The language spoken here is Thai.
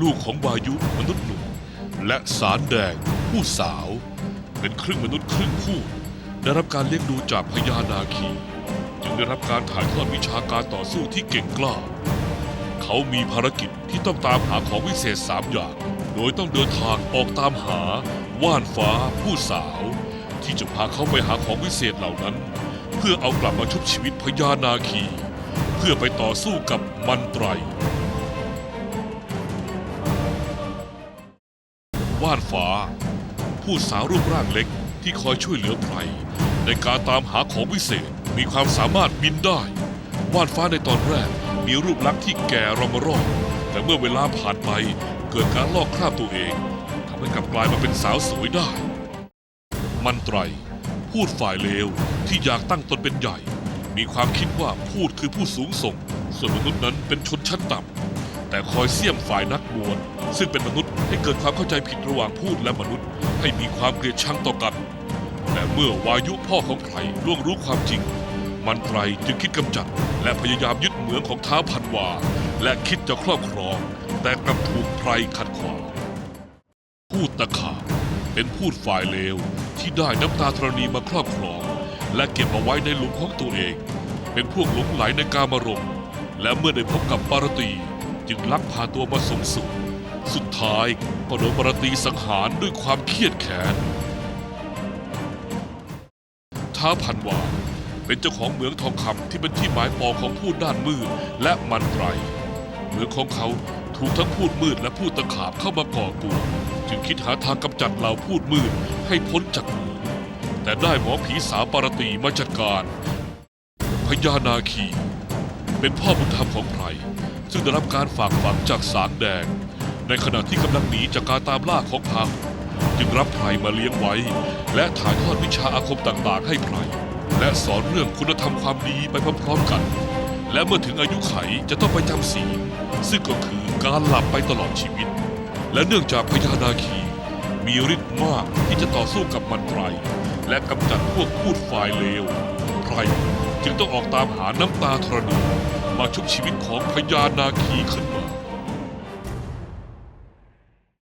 ลูกของวายุมนุษย์หนุ่ม และสารแดงผู้สาว เป็นครึ่งมนุษย์ครึ่งพูดได้รับการเลี้ยงดูจากพญานาคี จึงได้รับการถ่ายทอดวิชาการต่อสู้ที่เก่งกล้า เขามีภารกิจที่ต้องตามหาของวิเศษสามอย่าง โดยต้องเดินทางออกตามหา ว่านฟ้าผู้สาว ที่จะพาเขาไปหาของวิเศษเหล่านั้น เพื่อเอากลับมาชุบชีวิตพญานาคี เพื่อไปต่อสู้กับมันไตร ว่านฟ้า ผู้สาวรูปร่างเล็กที่คอยช่วยเหลือไพรในการตามหาของวิเศษมีความสามารถบินได้ว่านฟ้าในตอนแรกมีรูปลักษณ์ที่แก่รอมรอบแต่เมื่อเวลาผ่านไปเกิดการลอกคราบตัวเองทำให้กลับกลายมาเป็นสาวสวยได้ มันไตร พูดฝ่ายเลวที่อยากตั้งตนเป็นใหญ่ มีความคิดว่าพูดคือผู้สูงส่ง ส่วนมนุษย์นั้นเป็นชนชั้นต่ำ แต่คอยเสี่ยมฝ่ายนักบวชซึ่งเป็นมนุษย์ให้เกิดความเข้าใจผิดระหว่างพูดและมนุษย์ ให้มีความเกลียดชังต่อกัน แต่เมื่อวายุพ่อของไพรล่วงรู้ความจริง มันไตรจึงคิดกำจัด และพยายามยึดเหมืองของท้าพันวา และคิดจะครอบครอง แต่กลับถูกไพรขัดขวางพูดตะขาบเป็นพูดฝ่ายเลวที่ได้น้ำตาธรณีมาครอบครอง และเก็บเอาไว้ในหลุมของตัวเอง เป็นพวกหลงไหลในกามารมณ์และเมื่อได้พบกับปารตี จึงลักพาตัวมาสมสุขสุดท้ายก็โดนปรตีสังหารด้วยความเครียดแค้น ท้าพันวาเป็นเจ้าของเหมืองทองคำที่เป็นที่หมายปองของผู้ด้านมืดและมันไรเหมืองของเขาถูกทั้งพูดมืดและพูดตะขาบเข้ามาก่อกวนจึงคิดหาทางกำจัดเหล่าพูดมืดให้พ้นจากเหมืองแต่ได้หมอผีสาวปารตีมาจัดการพญานาคี เป็นพ่อบุญธรรมของไพร ซึ่งได้รับการฝากฝังจากสารแดง ในขณะที่กำลังหนีจากการตามล่าของพาหุจึงรับไพรมาเลี้ยงไว้ และถ่ายทอดวิชาอาคมต่างๆ ให้ไพรและสอนเรื่องคุณธรรมความดีไปพร้อมๆกัน และเมื่อถึงอายุไขจะต้องไปจำศีลซึ่งก็คือการหลับไปตลอดชีวิต และเนื่องจากพญานาคีมีฤทธิ์มากที่จะต่อสู้กับมันไตรและกำจัดพวกพูดฝ่ายเลวไพรจึงต้องออกตามหาน้ำตาธรณี มาชุบชีวิตของพญานาคีขึ้นมา